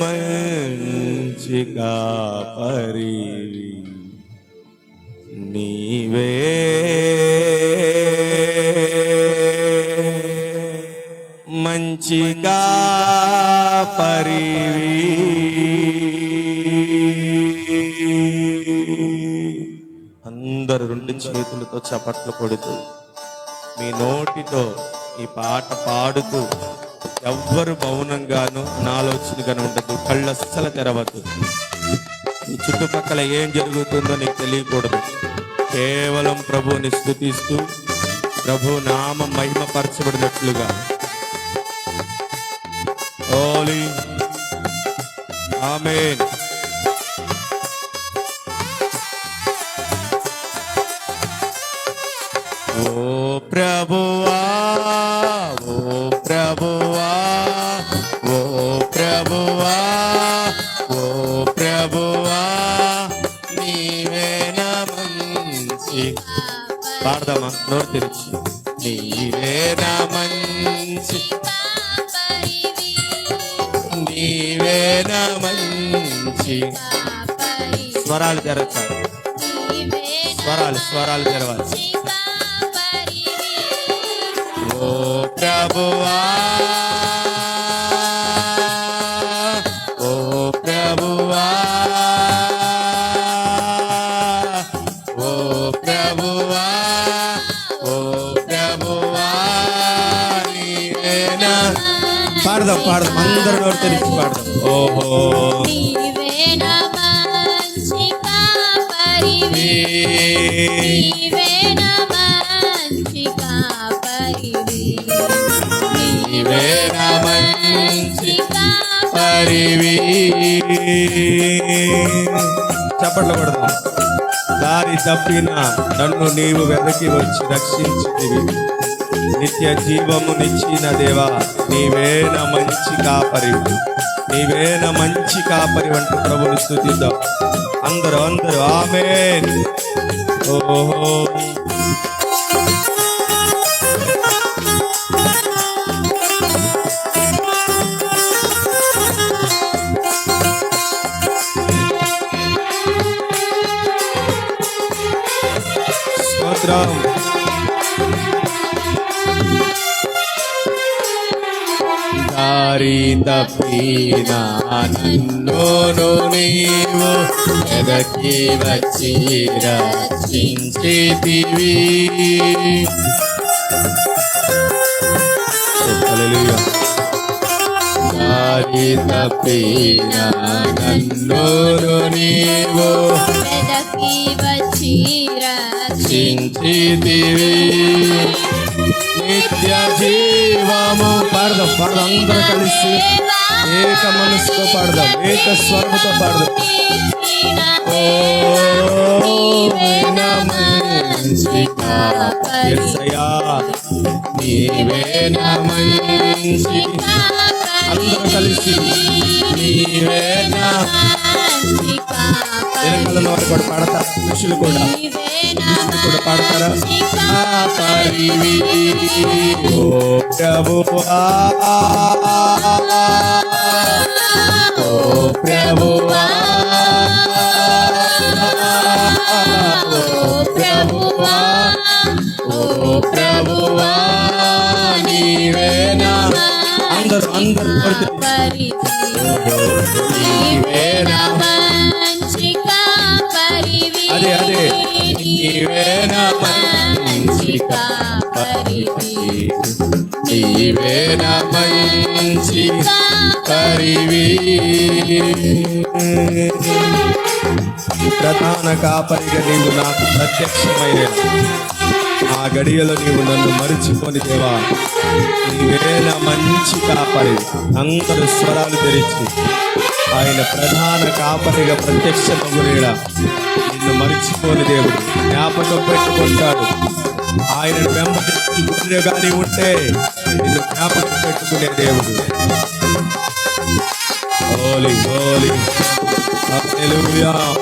మంచి కాపరి నీవే. మంచి పరివి. అందరు రెండు చేతులతో చప్పట్లు కొడుతూ మీ నోటితో ఈ పాట పాడుతూ ఎవ్వరు మౌనంగాను అనాలోచనగాను ఉండదు కళ్ళు అస్సలు తెరవద్దు. ఈ చుట్టుపక్కల ఏం జరుగుతుందో నీకు తెలియకూడదు. కేవలం ప్రభువుని స్థుతిస్తూ ప్రభు నామ మహిమపరచబడినట్లుగా. ఓలీ ఆమె ఓ ప్రభువా పాడదామా? నోరు తెరిచి. నీవే నా మంచి. నీవే నా మంచి. స్వరాలు తెరచాలి. స్వరాలు స్వరాలు తెరవాలి. ఓ ప్రభువా. పాడదాం. పాడదాం అందరూ నోరు తెరిచి పాడదాం. ఓహో. చప్పట్లు కొడదాం. దారి తప్పిన నన్ను నీవు వెదకి వచ్చి రక్షించితివి. నిత్య జీవము నిచ్చిన దేవా నీవేన మంచి కాపరి. నీవేన మంచి కాపరి వంటి ప్రభుని స్థుతిద్దాం అందరూ అందరూ ఆమె ఓహో. తప్పిన నన్ను నీవు ఎదకి వచ్చి రక్షించితివి. హల్లెలూయా. దారి తప్పిన నన్ను నీవు రక్షించితివి. నిత్య జీవము పాడదాం పాడదాం అందరూ కలిసి ఏక మనసుతో పాడదాం. ఏక స్వరముతో పాడదాం నీవే అందరూ కలిసి నీవే నా వెనకాల వారు కూడా పాడతారు? పురుషులు కూడా. పురుషులు కూడా పాడతారా? ఆ పరివి ఓ ప్రభువా. ఓ ప్రభువా. ఓ ప్రభువా. ఓ ప్రభువా. నీవేనా అందరూ అందరూ. అదే అదే. నీవేనా మంచి కాపరివి నీవేనా మంచి కరివి ప్రధాన కాపరిగా నీవు నాకు ప్రత్యక్షమైన ఆ గడియలో నీవు నన్ను మరిచిపోని దేవా. నీవేనా మంచి కాపరి. అందరు స్వరాలు తెరిచి ఆయన ప్రధాన కాపరిగా ప్రత్యక్షమగునేడా నిన్ను మరిచిపోని దేవుడు జ్ఞాపకం పెట్టుకుంటాడు. ఆయన వెంబడి గొర్రెగా ఉంటే నిన్ను జ్ఞాపకం పెట్టుకునే దేవుడు. హోలీ హోలీ Hallelujah.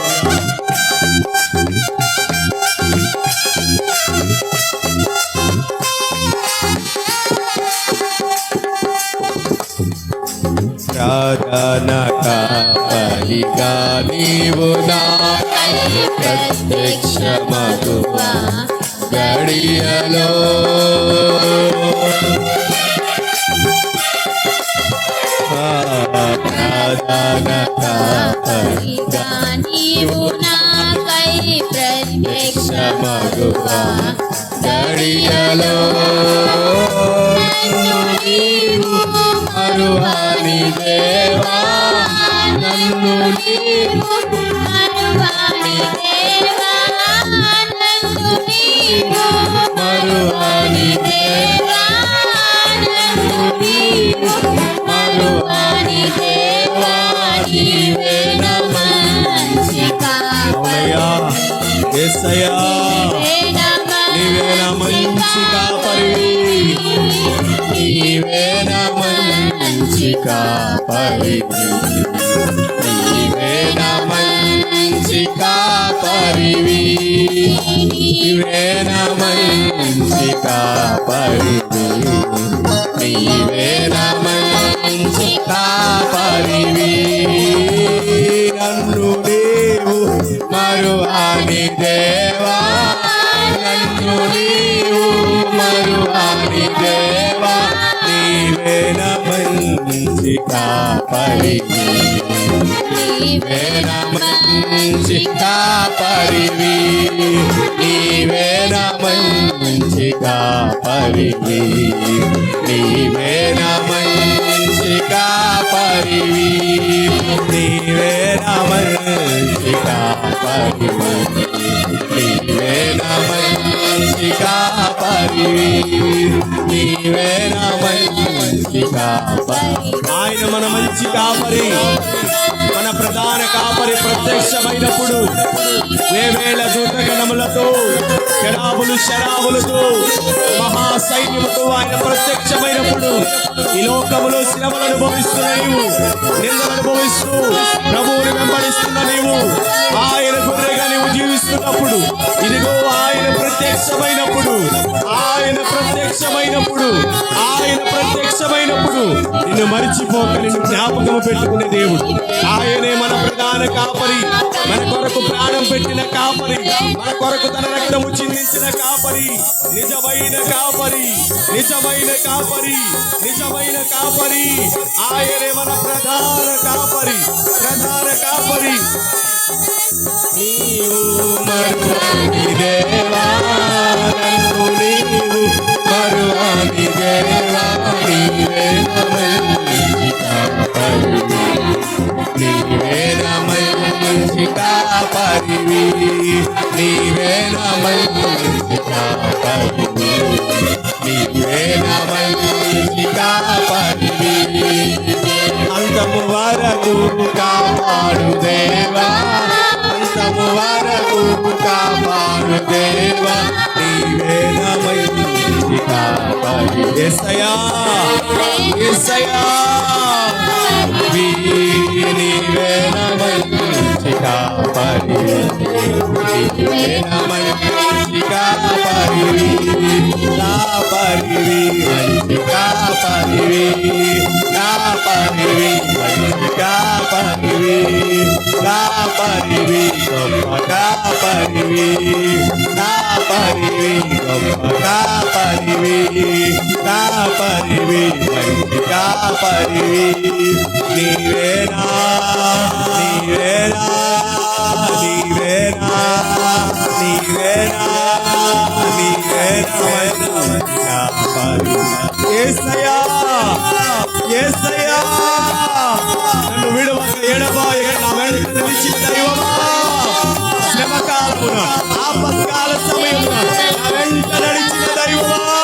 ప్రార్థన కాపరిగా నీవు నా ప్రత్యక్ష మగువా గడియలో. ప్రార్థన కాపరిగా నీవు నాకై ప్రత్యక్ష గడియలో నీవు మరువని దేవా నన్ను నీవు మరువాని దేవా నన్ను నీవు మరువని దేవా నన్ను నీవు మరువాని దేవా నీవే నా మంచి అవునయ్యా యేసయ్యా నీవే నా మంచి మంచి కాపరివి నీవే నా మంచి కాపరివి నీవే నా మంచి కాపరివి నీవే నా మంచి కాపరివి నన్ను నీవు మరువాని దేవా కాపరివి నీవే నా మంచి కాపరివి నీవే నా మంచి కాపరివి నీవే నా మంచి కాపరివి నీవే నా మంచి కాపరివి నీవే నా మంచి కాపరివి నీవే నా మంచి కాపరి ఆయన మన మంచి కాపరి. మన ప్రధాన కాపరి ప్రత్యక్షమైనప్పుడు వేవేల దూతగణములతో శరాబులు శరాబులతో మహా సైన్యముతో ఆయన ప్రత్యక్షమైనప్పుడు ఈ లోకములో శ్రమలు అనుభవిస్తున్న నీవు నిందలు అనుభవిస్తూ ప్రభువుని వెంబడిస్తున్న నీవు ఆయన గొర్రెగా నీవు జీవిస్తున్నప్పుడు ఇదిగో ఆయన ప్రత్యక్షమైనప్పుడు ప్రత్యక్షమైనప్పుడు నిన్ను మరిచిపోక నిన్ను జ్ఞాపకం పెట్టుకునే దేవుడు. ఆయనే మన ప్రధాన కాపరి మన కొరకు ప్రాణం పెట్టిన కాపరి మన కొరకు తన రక్తము చిందించిన కాపరి నిజమైన కాపరి నిజమైన కాపరి నిజమైన కాపరి. ఆయనే మన ప్రధాన కాపరి ప్రధాన కాపరి. నీవు మరువాని అంతము వరకు కాపాడు దేవా అంతము వరకు కాపాడు దేవా నీవే నా మంచి కాపాడు ఎసయా ఎసయా నీవే నా మంచి కాపాడి నీవే నా మంచి కాపాడి కాపాడివి మంచి కాపాడివి కాపాడివి మంచి కాపాడివి కాపాడివి గొప్ప కాపాడివి కాపాడివి గొప్ప నీవేనా నీవేనా కాపాడి ఏసయ్యా ఏసయ్యా నన్ను విడవక ఎడబాయగా నా వెంట నిలిచిన దైవమా శ్రమ కాలమున ఆపత్కాల సమయమున నా వెంట నడిచిన దైవమా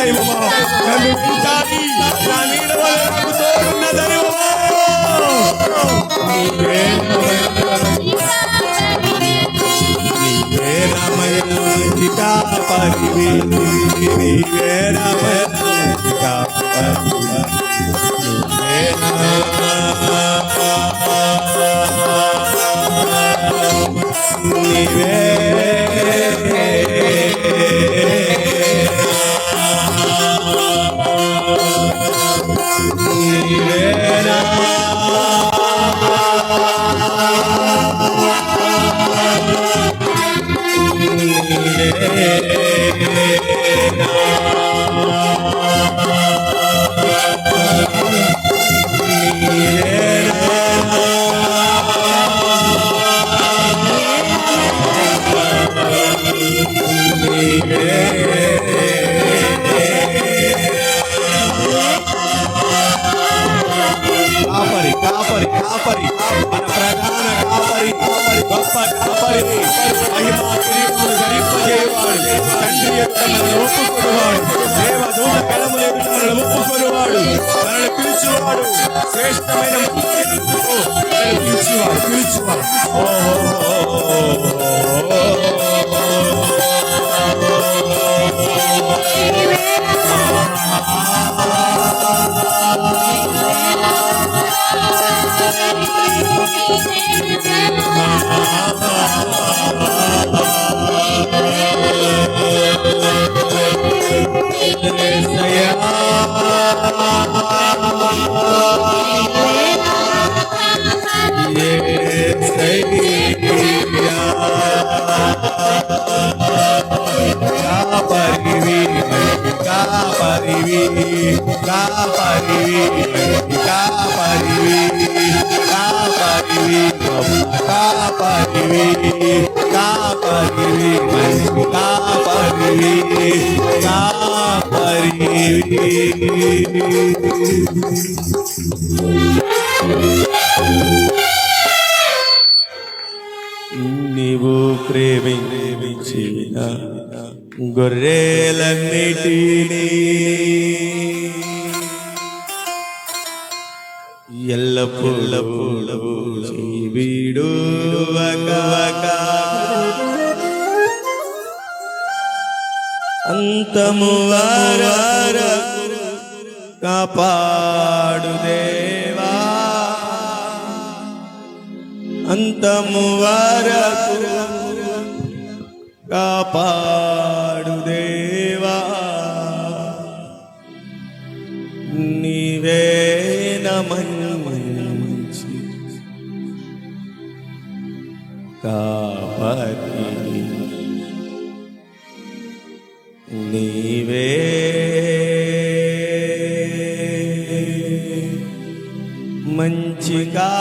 దైవమా? నన్ను వింటాని నా నీడ నాకు తోడున్న దైవమా? నీవే రామయ్య నీవే రామయ్య. కాపరి కాపరి కాపరి. మన ప్రధాన కాపరి గొప్ప కాపరి మహిమా కిరీటములు ధరింపజేయవాడు తండ్రి యొక్క మనల్ని ఒప్పుకునేవాడు. కలములు ఎదుట మనల్ని ఒప్పుకునేవాడు. మనల్ని పిలిచేవాడు. శ్రేష్టమైన Thank you. నీవు ప్రేమించిన గొర్రెలన్నిటినీ ఎల్లప్పుడూ వీడు అంతము వార కాపాడు దేవా. అంతము వరకు కాపాడు దేవా. నీవే మంచి కాపరి God.